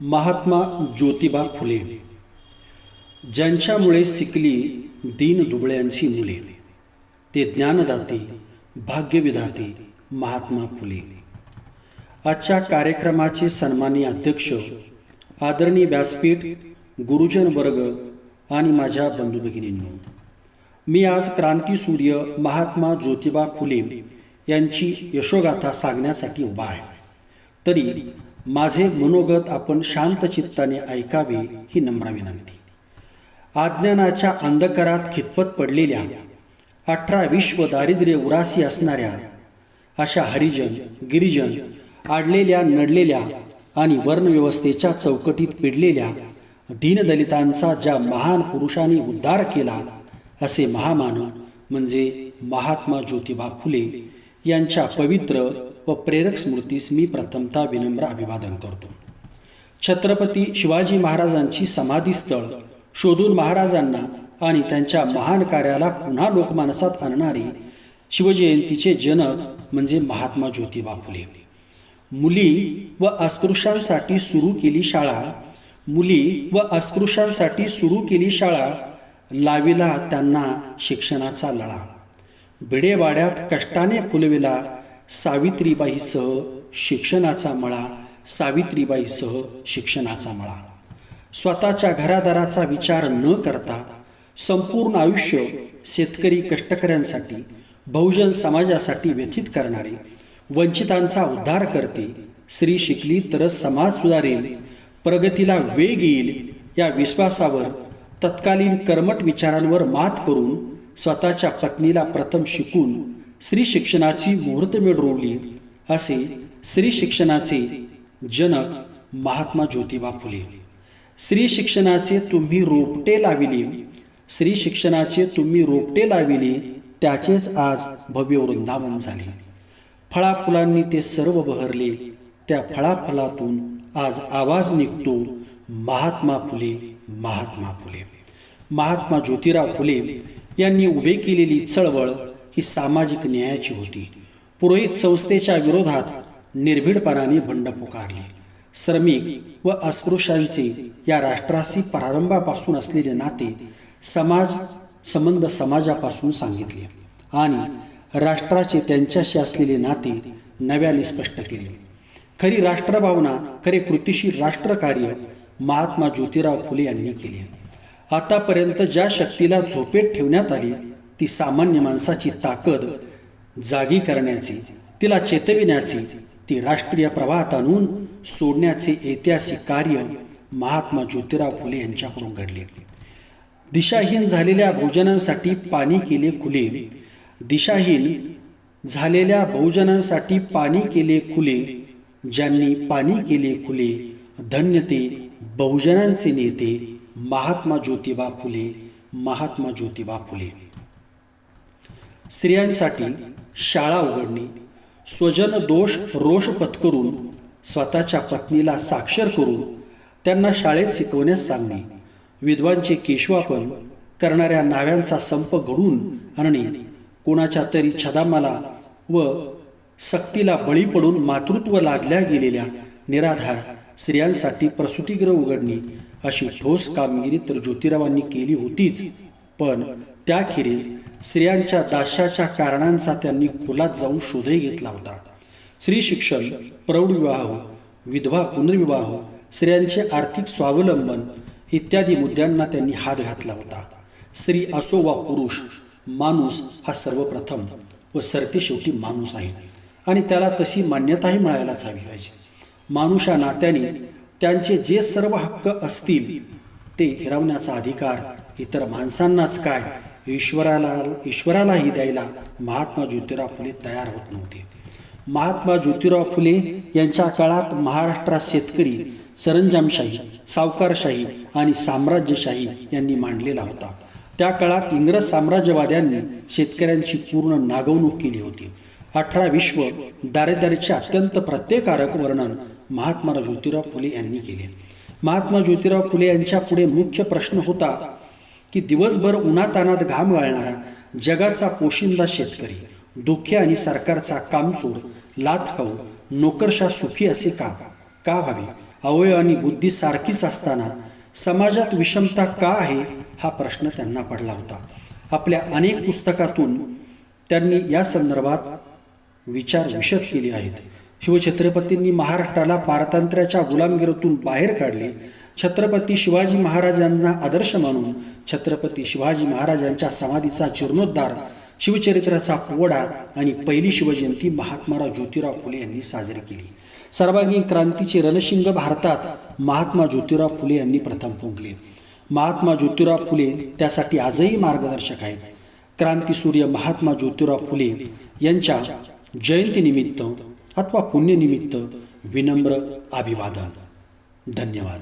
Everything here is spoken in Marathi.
महात्मा ज्योतिबा फुले. ज्यांच्यामुळे सिकली दीन दुबळ्यांची मुले. ते ज्ञानदाते भाग्यविधाते महात्मा फुले. आजच्या कार्यक्रमाचे सन्मानी अध्यक्ष आदरणीय व्यासपीठ गुरुजन वर्ग आणि माझ्या बंधू भगिनींनो मी आज क्रांतीसूर्य महात्मा ज्योतिबा फुले यांची यशोगाथा सांगण्यासाठी उभा आहे. तरी माझे मनोगत आपण शांत चित्ताने ऐकावे ही नम्र विनंती. अज्ञानाच्या अंधकारात खितपत पडलेल्या अठरा विश्व दारिद्र्य उरासी असणाऱ्या अशा हरिजन गिरिजन आडलेल्या नडलेल्या आणि वर्णव्यवस्थेच्या चौकटीत पिडलेल्या दीनदलितांचा ज्या महान पुरुषांनी उद्धार केला असे महामानव म्हणजे महात्मा ज्योतिबा फुले यांच्या पवित्र व प्रेरक स्मृतीस मी प्रथमतः विनम्र अभिवादन करतो. छत्रपती शिवाजी महाराजांची समाधीस्थळ शोधून महाराजांना आणि त्यांच्या महान कार्याला पुन्हा लोकमानसात आणणारे शिवजयंतीचे जनक म्हणजे महात्मा ज्योतिबा फुले. मुली व अस्पृश्यांसाठी सुरू केली शाळा मुली व अस्पृश्यांसाठी सुरू केली शाळा लाविला त्यांना शिक्षणाचा लळा. भिडेवाड्यात कष्टाने फुलविला सावित्रीबाईसह शिक्षणाचा मळा सावित्रीबाईसह शिक्षणाचा मळा. स्वतःच्या घरादाराचा विचार न करता संपूर्ण आयुष्य शेतकरी कष्टकऱ्यांसाठी बहुजन समाजासाठी व्यथित करणारे वंचितांचा उद्धार करते स्त्री शिकली तरच समाज सुधारेल प्रगतीला वेग येईल या विश्वासावर तत्कालीन कर्मट विचारांवर मात करून स्वतःच्या पत्नीला प्रथम शिकून स्त्री शिक्षणाची मुहूर्तमेढ रोवली असे स्त्री शिक्षणाचे जनक महात्मा ज्योतिबा फुले. स्त्री शिक्षणाचे तुम्ही रोपटे लाविले. स्त्री शिक्षणाचे तुम्ही रोपटे लाविले त्याचेच आज भव्य वृंदावन झाले. फळाफुलांनी ते सर्व बहरले. त्या फळाफलातून आज आवाज निघतो महात्मा फुले महात्मा फुले. महात्मा ज्योतिराव फुले यांनी उभे केलेली चळवळ ही सामाजिक न्यायाची होती. पुरोहित संस्थेच्या विरोधात निर्भीडपणाने बंड पुकारले. श्रमिक व अस्पृश्यांचे या राष्ट्राशी प्रारंभापासून असलेले नाते समाज संबंध समाजापासून सांगितले आणि राष्ट्राचे त्यांच्याशी असलेले नाते नव्याने स्पष्ट केले. खरी राष्ट्रभावना खरे कृतीशील राष्ट्रकार्य महात्मा ज्योतिराव फुले यांनी केले. आतापर्यंत ज्या शक्तीला झोपेत ठेवण्यात आली ती सामान्य माणसाची ताकद जागी करण्याची तिला चेतविण्याची ती राष्ट्रीय प्रवाहात आणून सोडण्याचे ऐतिहासिक कार्य महात्मा ज्योतिराव फुले यांच्याकडून घडले. दिशाहीन झालेल्या बहुजनांसाठी पाणी केले खुले. दिशाहीन झालेल्या बहुजनांसाठी पाणी केले खुले. ज्यांनी पाणी केले खुले धन्य ते बहुजनांचे नेते महात्मा ज्योतिबा फुले महात्मा ज्योतिबा फुले. स्त्रियांसाठी शाळा उघडणे स्वजन दोष रोष पत्करून स्वतःच्या पत्नीला साक्षर करून त्यांना शाळेत शिकवण्यास सांगणे. विधवांचे केशवापन करणाऱ्या नाव्यांचा संप घडून आणणे. कोणाच्या तरी छदामाला व सक्तीला बळी पडून मातृत्व लादल्या गेलेल्या निराधार स्त्रियांसाठी प्रसूतिगृह उघडणे अशी ठोस कामगिरी तर ज्योतिरावांनी केली होतीच. पण त्याखेरीज स्त्रियांच्या दाशाच्या कारणांचा त्यांनी खोलात जाऊन शोधही घेतला होता. स्त्री शिक्षण प्रौढ विवाह विधवा पुनर्विवाह स्त्रियांचे आर्थिक स्वावलंबन इत्यादी मुद्द्यांना त्यांनी हात घातला होता. स्त्री असो वा पुरुष माणूस हा सर्वप्रथम व सरते शेवटी माणूस आहे आणि त्याला तशी मान्यताही मिळायलाच हवी पाहिजे. माणूस या नात्याने त्यांचे जे सर्व हक्क असतील ते हिरावण्याचा अधिकार इतर माणसांनाच काय? ईश्वराला ईश्वरालाही द्यायला महात्मा ज्योतिराव फुले तयार होत नव्हते. महात्मा ज्योतिराव फुले यांच्या काळात महाराष्ट्रात शेतकरी सरंजामशाही सावकारशाही आणि साम्राज्यशाही यांनी मांडलेला होता. त्या काळात इंग्रज साम्राज्यवाद्यांनी शेतकऱ्यांची पूर्ण नागवणूक केली होती. अठरा विश्व दारिद्र्याचे अत्यंत प्रत्ययकारक वर्णन महात्मा ज्योतिराव फुले यांनी केले. महात्मा ज्योतिराव फुले यांच्या पुढे मुख्य प्रश्न होता की दिवसभर उन्हातानात घाम गाळणारा जगाचा पोशिंदा शेतकरी दुःखी आणि सरकारचा कामचोर लाथ खाऊ नोकरशा सुखी असे का? का व्हावे? अवयव आणि बुद्धी सारखीच असताना समाजात विषमता का आहे? हा प्रश्न त्यांना पडला होता. आपल्या अनेक पुस्तकातून त्यांनी या संदर्भात विचार विशद केले आहेत. शिवछत्रपतींनी महाराष्ट्राला पारतंत्र्याच्या गुलामगिरीतून बाहेर काढले छत्रपती शिवाजी महाराजांना आदर्श मानून छत्रपती शिवाजी महाराजांच्या समाधीचा जीर्णोद्धार शिवचरित्राचा पोवडा आणि पहिली शिवजयंती महात्माराव ज्योतिराव फुले यांनी साजरी केली. सर्वांगीण क्रांतीचे रणशिंग भारतात महात्मा ज्योतिराव फुले यांनी प्रथम फुंकले. महात्मा ज्योतिराव फुले त्यासाठी आजही मार्गदर्शक आहेत. क्रांतीसूर्य महात्मा ज्योतिराव फुले यांच्या जयंतीनिमित्त अथवा पुण्यनिमित्त विनम्र अभिवादन. धन्यवाद.